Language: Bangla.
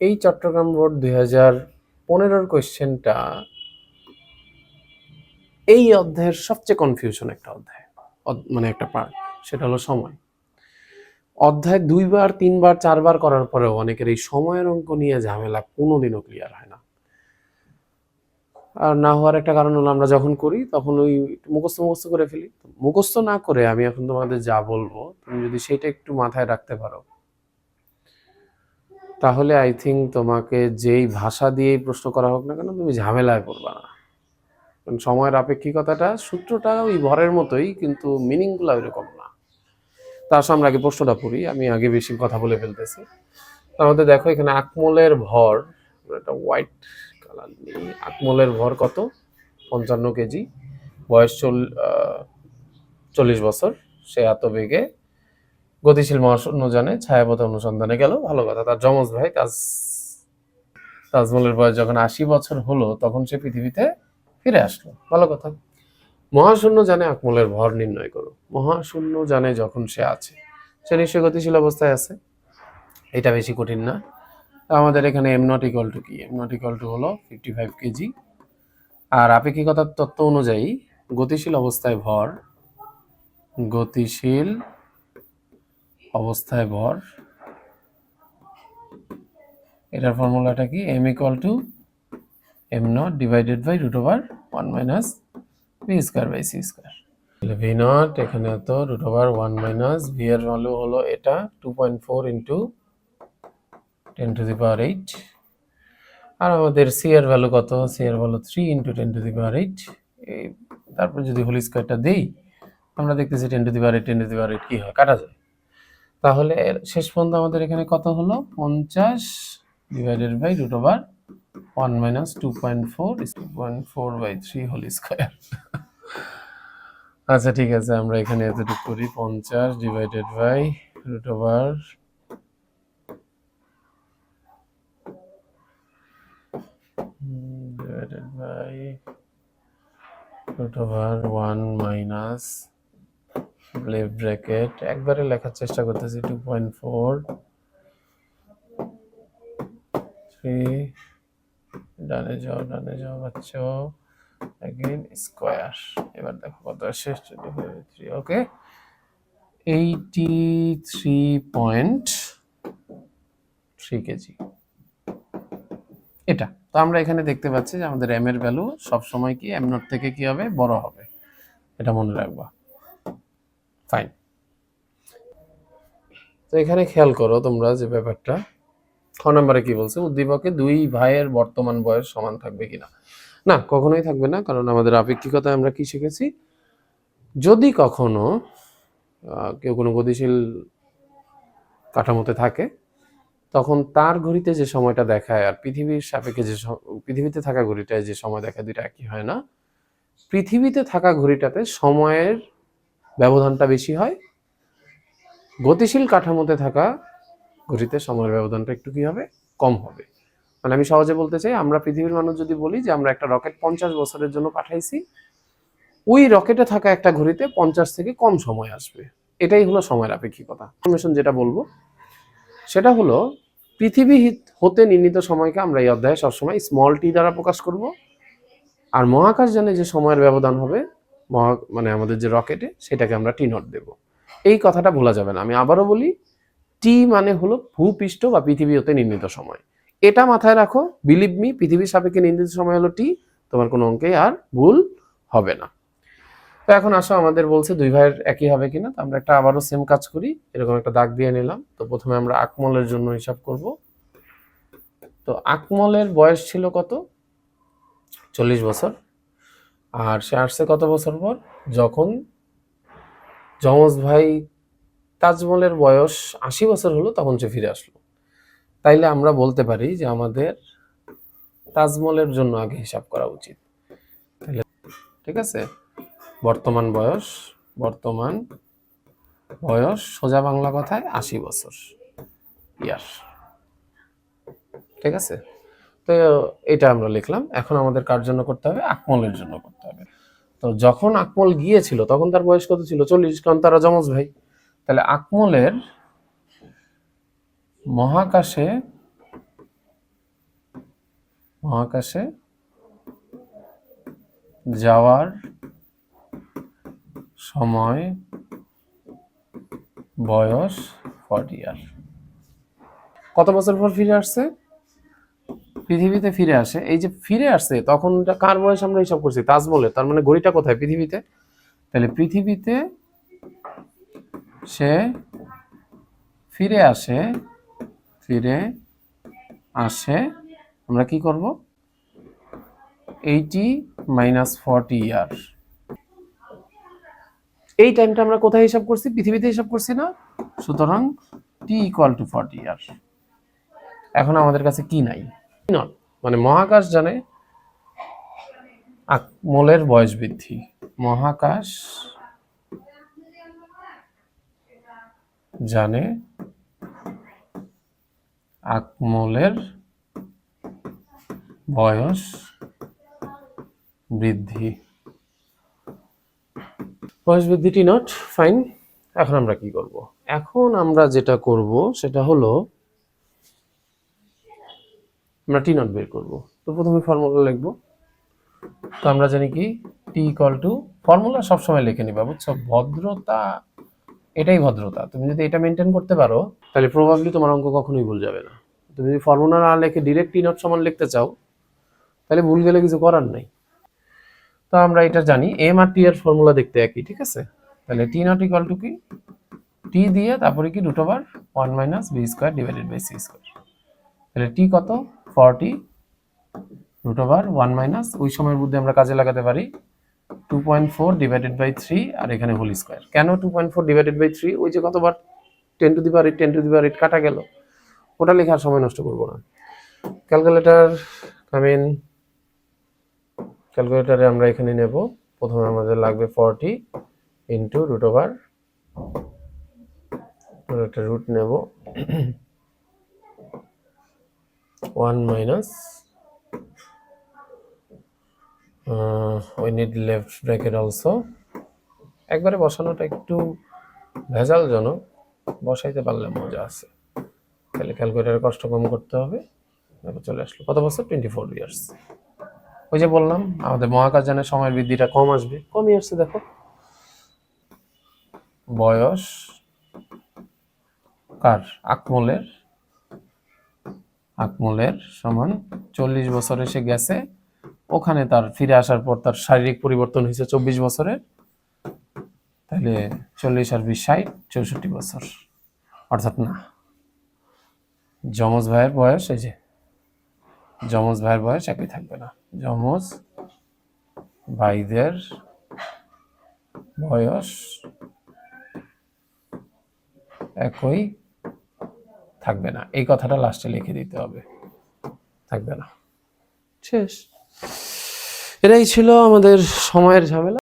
এই চট্টগ্রাম বোর্ড দুই হাজার পনেরোর কোয়েশ্চেনটা এই অধ্যায়ের সবচেয়ে কনফিউশন একটা অধ্যায় মানে একটা পার্ট সেটা হলো সময়। অধ্যায় দুইবার, তিনবার, চারবার করার পরেও অনেকের এই সময়ের অঙ্ক নিয়ে ঝামেলা কোনোদিনও ক্লিয়ার হয় না। আর না হওয়ার একটা কারণ হলো আমরা যখন করি, তখন ওই মুখস্থ মুখস্থ করে ফেলি। মুখস্থ না করে আমি এখন তোমাদের যা বলব, তুমি যদি সেটা একটু মাথায় রাখতে পারো। তাহলে আই থিঙ্ক তোমাকে যেই ভাষা দিয়েই প্রশ্ন করা হোক না কেন, তুমি ঝামেলায় পড়বা না। কারণ সময়ের আপেক্ষিকতাটা সূত্রটা ওই ভরের মতোই, কিন্তু মিনিংগুলো ওইরকম না। তার সামনে আগে প্রশ্নটা পড়ি, আমি আগে বেশি কথা বলে ফেলতেছি। তার মধ্যে দেখো, এখানে আকমলের ভর, একটা হোয়াইট কালার নেই। আকমলের ভর কত? পঞ্চান্ন কেজি। বয়স চল চল্লিশ বছর। সে এত বেগে গতিশীল মহাশূন্য জানে ছায়াপথ অনুসন্ধানে গেল। ভালো কথা, তার যমজ ভাই তাজ, তাজমহলের বয়স যখন আশি বছর হলো, তখন সে পৃথিবীতে ফিরে আসলো। ভালো কথা মহাশূন্য জানে আকমলের ভর নির্ণয় করো। মহাশূন্য জানে যখন সে আছে, সে নিশ্চয়ই গতিশীল অবস্থায় আছে। এটা বেশি কঠিন না। আমাদের এখানে এম নট ইকল টু কি? এম নট ইকল টু হলো ফিফটি ফাইভ কেজি আর আপেক্ষিকতার তত্ত্ব অনুযায়ী গতিশীল অবস্থায় ভর গতিশীল অবস্থায় ভর। এটার ফর্মুলাটা কি? M equal to M not divided by root over one minus V square by C square V not এখানে তো root over one minus V এর ভ্যালু হলো এটা two point four into ten to the power eight আর আমাদের সি এর ভ্যালু কত? সি এর value three into ten to the power eight তারপর যদি হোল স্কোয়ারটা দিই, আমরা দেখতেছি ten to the power eight ten to the power eight কী হয়? কাটা যায়। তাহলে শেষ পর্যন্ত আমাদের এখানে কত হলো? পঞ্চাশ divided by root over one minus two point four two point four by three whole square আচ্ছা ঠিক আছে, আমরা এখানে এতটুকু করি। পঞ্চাশ divided by root over divided by root over 1 minus left bracket একবারে লেখার চেষ্টা করতেছি 2.4 3 ডানে যাও ডানে যাও বাচ্চ। Again স্কয়ার এবার দেখো কত শেষ three okay eighty three point three KG এটা। তো আমরা এখানে দেখতে পাচ্ছি যে আমাদের এম এর ভ্যালু সবসময় কি এম নট থেকে কি হবে? বড় হবে। এটা মনে রাখবা। ফাইন তো এখানে খেয়াল করো তোমরা যে ব্যাপারটা। খ নম্বরে কি বলছে? উদ্দীপকে দুই ভাইয়ের বর্তমান বয়স সমান থাকবে কিনা? না, কখনোই থাকবে না, কারণ আমাদের আপেক্ষিকতায় আমরা কি শিখেছি? যদি কখনো কেউ কোনো গতিশীল কাঠামোতে থাকে, তখন তার ঘড়িতে যে সময়টা দেখায় আর পৃথিবীর সাপেক্ষে যে পৃথিবীতে থাকা ঘড়িটায় যে সময় দেখায়, দুইটা একই হয় না। পৃথিবীতে থাকা ঘড়িটাতে সময়ের ব্যবধানটা বেশি হয়। গতিশীল কাঠামোতে থাকা ঘড়িতে সময়ের ব্যবধানটা একটু কি হবে? কম হবে। মানে আমি সহজে বলতে চাই, আমরা পৃথিবীর মানুষ যদি বলি যে আমরা একটা রকেট পঞ্চাশ বছরের জন্য পাঠাইছি, ওই রকেটে থাকা একটা ঘড়িতে পঞ্চাশ থেকে কম সময় আসবে। এটাই হলো সময়ের আপেক্ষিকতা। ইনফরমেশন যেটা বলব, সেটা হলো পৃথিবী হিত- নির্ণীত সময়কে আমরা এই অধ্যায়ে সবসময় স্মল টি দ্বারা প্রকাশ করব। আর মহাকাশ জানে যে সময়ের ব্যবধান হবে মহা মানে আমাদের যে রকেটে, সেটাকে আমরা টি নট দেব। এই কথাটা ভোলা যাবে না। আমি আবারও বলি টি মানে হলো ভূপৃষ্ঠ বা পৃথিবী হতে নির্ণীত সময়। এটা মাথায় রাখো বিলিভ মি পৃথিবীর সাপেক্ষে নির্ণীত সময় হলো টি তোমার কোনো অঙ্কে আর ভুল হবে না। তো এখন আসো, আমাদের বলছে দুই ভাইয়ের একই হবে কিনা, তো আমরা একটা আবারও সেম কাজ করি। এরকম একটা দাগ দিয়ে নিলাম। তো প্রথমে আমরা আকমলের জন্য হিসাব করব। তো আকমলের বয়স ছিল কত? চল্লিশ বছর। আর সে আসছে কত বছর পর? যখন যমজ ভাই তাজমহলের বয়স আশি বছর হলো, তখন সে ফিরে আসলো। তাইলে আমরা বলতে পারি যে আমাদের তাজমহলের জন্য আগে হিসাব করা উচিত। তাহলে ঠিক আছে? বর্তমান বয়স বর্তমান বয়স, সোজা বাংলা কথায় আশি বছর। ইয়ার ঠিক আছে? তো এটা আমরা লিখলাম। এখন আমাদের কার জন্য করতে হবে? আকমলের জন্য করতে হবে। তো যখন আকমল গিয়েছিল, তখন তার বয়স কত ছিল? চল্লিশ। কারণ তারা যমজ ভাই। তাহলে আকমলের মহাকাশে মহাকাশে যাওয়ার সময় বয়স ফর্টি ইয়ার কত বছর পর ফিরে আসছে? পৃথিবীতে ফিরে আসে, এই যে ফিরে আসছে, তখন কার বয়স আমরা হিসাব করছি? তাজ বলে, তার মানে ঘড়িটা কোথায়? পৃথিবীতে। তাহলে পৃথিবীতে সে ফিরে আসে ফিরে আসে, আমরা কি করব? Eighty minus forty year. এই টাইমটা আমরা কোথায় হিসাব করছি? পৃথিবীতে হিসাব করছি না। সুতরাং T equal to forty year. এখন আমাদের কাছে কি নাই? নট মানে মহাকাশ জানে আকমলের বয়স বৃদ্ধি। মহাকাশ জানে আকমলের বয়স বৃদ্ধি। বয়স বৃদ্ধিটি নট ফাইন এখন আমরা কি করব? এখন আমরা যেটা করব সেটা হলো আমরা টি নট বের করব। তো প্রথমে ফর্মুলা লিখব। তো আমরা জানি কি? টি ইকুয়াল টু ফর্মুলা সবসময় লিখে নিবা, বুঝছ? ভদ্রতা, এটাই ভদ্রতা। তুমি যদি এটা মেনটেন করতে পারো, তাহলে প্রবাবলি তোমার অঙ্ক কখনোই ভুল যাবে না। তুমি যদি ফর্মুলা না লিখে ডিরেক্ট টি নট সমান লিখতে চাও, তাহলে ভুল গেলে কিছু করার নাই। তো আমরা এটা জানি এম আর টি এর ফর্মুলা দেখতে একই, ঠিক আছে? তাহলে টি নট ইকুয়াল টু কি? টি দিয়ে তারপরে কি? Root over one minus B square divided by C square তাহলে টি কত? Forty root over one minus, ওই সময়ের মধ্যে আমরা কাজে লাগাতে পারি two point four divided by three আর এখানে হোল স্কোয়ার। কেন two point four divided by three? ওই যে কতবার? Ten to the power eight, ten to the power eight কাটা গেল। ওটা লেখার সময় নষ্ট করব না। ক্যালকুলেটার কামিন ক্যালকুলেটারে আমরা এখানে নেব। প্রথমে আমাদের লাগবে forty into root over. Root নেব। One minus we need left bracket also একবারে বসানোটা একটু ভেজালজনক, বসাইতে পারলে মজা আছে। তাহলে ক্যালকুলেটারে কষ্ট কম করতে হবে, তারপর চলে আসলো। কত বছর? টোয়েন্টি ফোর ইয়ার্স ওই যে বললাম, আমাদের মহাকাশ মহাকাশযানের সময়ের বৃদ্ধিটা কম আসবে। কমই আসছে দেখো। বয়স কার? আকমলের আকমলের সমান চল্লিশ বছর এসে গেছে। ওখানে তার ফিরে আসার পর তার শারীরিক পরিবর্তন হয়েছে চব্বিশ বছরের। তাহলে চল্লিশ আর বিশ ষাট, চৌষট্টি বছর। অর্থাৎ না, যমজ ভাইয়ের বয়স, এই যে যমজ ভাইয়ের বয়স একই থাকবে না। যমজ ভাইদের বয়স একই থাকবে না। এই কথাটা লাস্টে লিখে দিতে হবে। থাকবে না। শেষ। এটাই ছিল আমাদের সময়ের ঝামেলা।